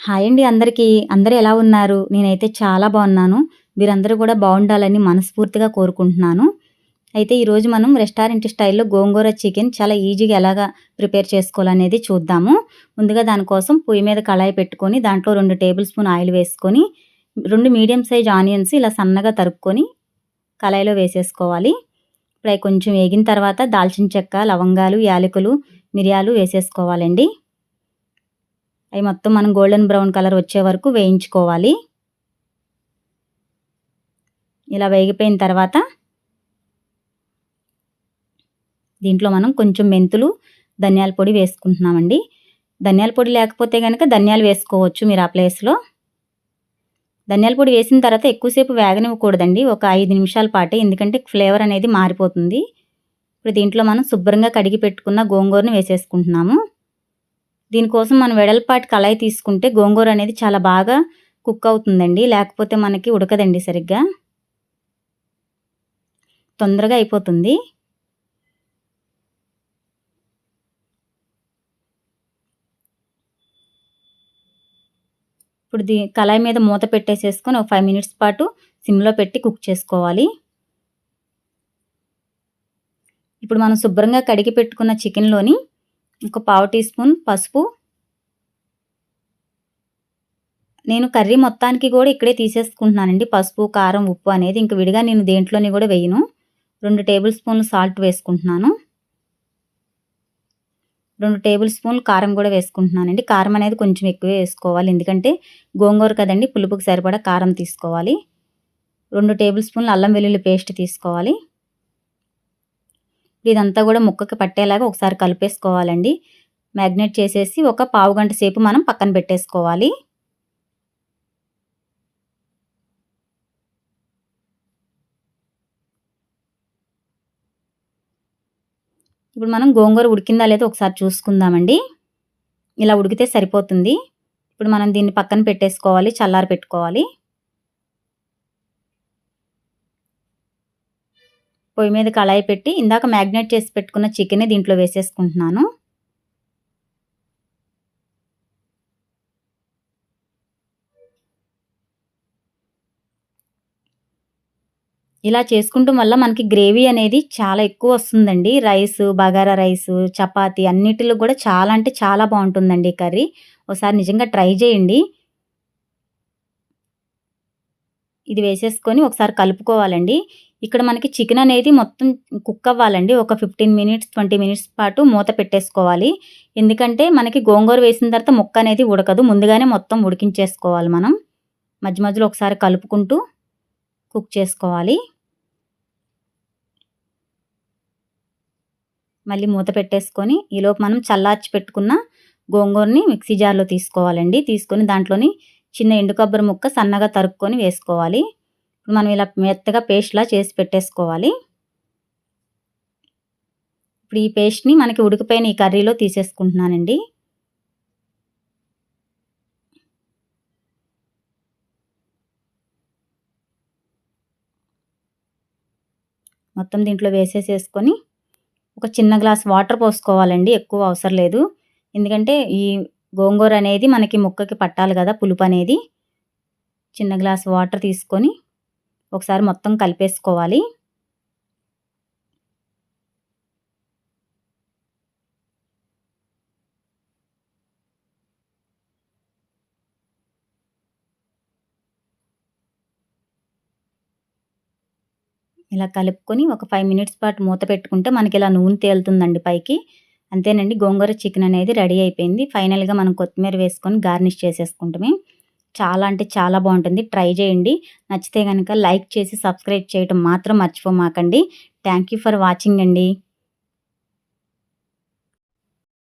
Hi అండి అందరికీ. అందరూ ఎలా ఉన్నారు? నేనైతే చాలా బాగున్నాను. మీరందరూ కూడా బాగుండాలని మనస్ఫూర్తిగా కోరుకుంటున్నాను. అయితే ఈరోజు మనం రెస్టారెంట్ స్టైల్లో గోంగూర చికెన్ చాలా ఈజీగా ఎలాగా ప్రిపేర్ చేసుకోవాలనేది చూద్దాము. ముందుగా దానికోసం పొయ్యి మీద కళాయి పెట్టుకొని దాంట్లో రెండు టేబుల్ స్పూన్ ఆయిల్ వేసుకొని రెండు మీడియం సైజ్ ఆనియన్స్ ఇలా సన్నగా తరుక్కొని కళాయిలో వేసేసుకోవాలి. ఇప్పుడు కొంచెం వేగిన తర్వాత దాల్చిన చెక్క లవంగాలు యాలకులు మిరియాలు వేసేసుకోవాలండి. అవి మొత్తం మనం గోల్డెన్ బ్రౌన్ కలర్ వచ్చే వరకు వేయించుకోవాలి. ఇలా వేగిపోయిన తర్వాత దీంట్లో మనం కొంచెం మెంతులు ధనియాల పొడి వేసుకుంటున్నామండి. ధనియాల పొడి లేకపోతే కనుక ధనియాలు వేసుకోవచ్చు మీరు ఆ ప్లేస్లో ధనియాల పొడి వేసిన తర్వాత ఎక్కువసేపు వేగనివ్వకూడదండి. ఒక ఐదు నిమిషాల పాటే ఎందుకంటే ఫ్లేవర్ అనేది మారిపోతుంది. ఇప్పుడు దీంట్లో మనం శుభ్రంగా కడిగి పెట్టుకున్న గోంగూరను వేసేసుకుంటున్నాము. దీనికోసం మనం వెడల్పాటి కళాయి తీసుకుంటే గోంగూర అనేది చాలా బాగా కుక్ అవుతుందండి. లేకపోతే మనకి ఉడకదండి సరిగ్గా. తొందరగా అయిపోతుంది. ఇప్పుడు దీ కళాయి మీద మూత పెట్టేసేసుకొని ఒక ఫైవ్ మినిట్స్ పాటు సిమ్లో పెట్టి కుక్ చేసుకోవాలి. ఇప్పుడు మనం శుభ్రంగా కడిగి పెట్టుకున్న చికెన్లోని ఒక పావు టీ స్పూన్ పసుపు. నేను కర్రీ మొత్తానికి కూడా ఇక్కడే తీసేసుకుంటున్నానండి. పసుపు కారం ఉప్పు అనేది ఇంక విడిగా నేను దేంట్లోని కూడా వేయను. రెండు టేబుల్ స్పూన్లు సాల్ట్ వేసుకుంటున్నాను. రెండు టేబుల్ స్పూన్లు కారం కూడా వేసుకుంటున్నానండి. కారం అనేది కొంచెం ఎక్కువే వేసుకోవాలి. ఎందుకంటే గోంగూర కదండి పులుపుకి సరిపడా కారం తీసుకోవాలి. రెండు టేబుల్ స్పూన్లు అల్లం వెల్లుల్లి పేస్ట్ తీసుకోవాలి. ఇదంతా కూడా ముక్కకి పట్టేలాగా ఒకసారి కలిపేసుకోవాలండి. మ్యాగ్నేట్ చేసేసి ఒక పావు గంట సేపు మనం పక్కన పెట్టేసుకోవాలి. ఇప్పుడు మనం గోంగూర ఉడికిందా లేదో ఒకసారి చూసుకుందామండి. ఇలా ఉడికితే సరిపోతుంది. ఇప్పుడు మనం దీన్ని పక్కన పెట్టేసుకోవాలి చల్లారి పెట్టుకోవాలి పొయ్యి మీద కళాయి పెట్టి ఇందాక మ్యాగ్నేట్ చేసి పెట్టుకున్న చికెన్ దీంట్లో వేసేసుకుంటున్నాను. ఇలా చేసుకుంటూ వల్ల మనకి గ్రేవీ అనేది చాలా ఎక్కువ వస్తుందండి. రైస్ బగారా రైస్ చపాతి అన్నిటిలో కూడా చాలా అంటే చాలా బాగుంటుందండి కర్రీ. ఒకసారి నిజంగా ట్రై చేయండి. ఇది వేసేసుకొని ఒకసారి కలుపుకోవాలండి. ఇక్కడ మనకి చికెన్ అనేది మొత్తం కుక్ అవ్వాలండి. ఒక ఫిఫ్టీన్ మినిట్స్ ట్వంటీ మినిట్స్ పాటు మూత పెట్టేసుకోవాలి. ఎందుకంటే మనకి గోంగూర వేసిన తర్వాత ముక్క అనేది ఉడకదు. ముందుగానే మొత్తం ఉడికించేసుకోవాలి మనం. మధ్య మధ్యలో ఒకసారి కలుపుకుంటూ కుక్ చేసుకోవాలి. మళ్ళీ మూత పెట్టేసుకొని ఈలోపు మనం చల్లార్చి పెట్టుకున్న గోంగూరని మిక్సీ జార్లో తీసుకోవాలండి. తీసుకొని దాంట్లోని చిన్న ఎండు కొబ్బరి ముక్క సన్నగా తరుక్కొని వేసుకోవాలి. మనం ఇలా మెత్తగా పేస్ట్లా చేసి పెట్టేసుకోవాలి. ఇప్పుడు ఈ పేస్ట్ని మనకి ఉడికిపోయిన ఈ కర్రీలో తీసేసుకుంటున్నానండి. మొత్తం దీంట్లో వేసేసేసుకొని ఒక చిన్న గ్లాస్ వాటర్ పోసుకోవాలండి ఎక్కువ అవసరం లేదు. ఎందుకంటే ఈ గోంగూర అనేది మనకి ముక్కకి పట్టాలి కదా పులుపు అనేది. చిన్న గ్లాస్ వాటర్ తీసుకొని ఒకసారి మొత్తం కలిపేసుకోవాలి. ఇలా కలుపుకొని ఒక ఫైవ్ మినిట్స్ పాటు మూత పెట్టుకుంటే మనకి ఇలా నూనె తేలుతుందండి పైకి. అంతేనండి గోంగూర చికెన్ అనేది రెడీ అయిపోయింది. ఫైనల్గా మనం కొత్తిమీర వేసుకొని గార్నిష్ చేసేసుకుంటామే. చాలా అంటే చాలా బాగుంటుంది. ట్రై చేయండి. నచ్చితే కనుక లైక్ చేసి సబ్స్క్రైబ్ చేయటం మాత్రం మర్చిపోమాకండి. థ్యాంక్ యూ ఫర్ వాచింగ్ అండి.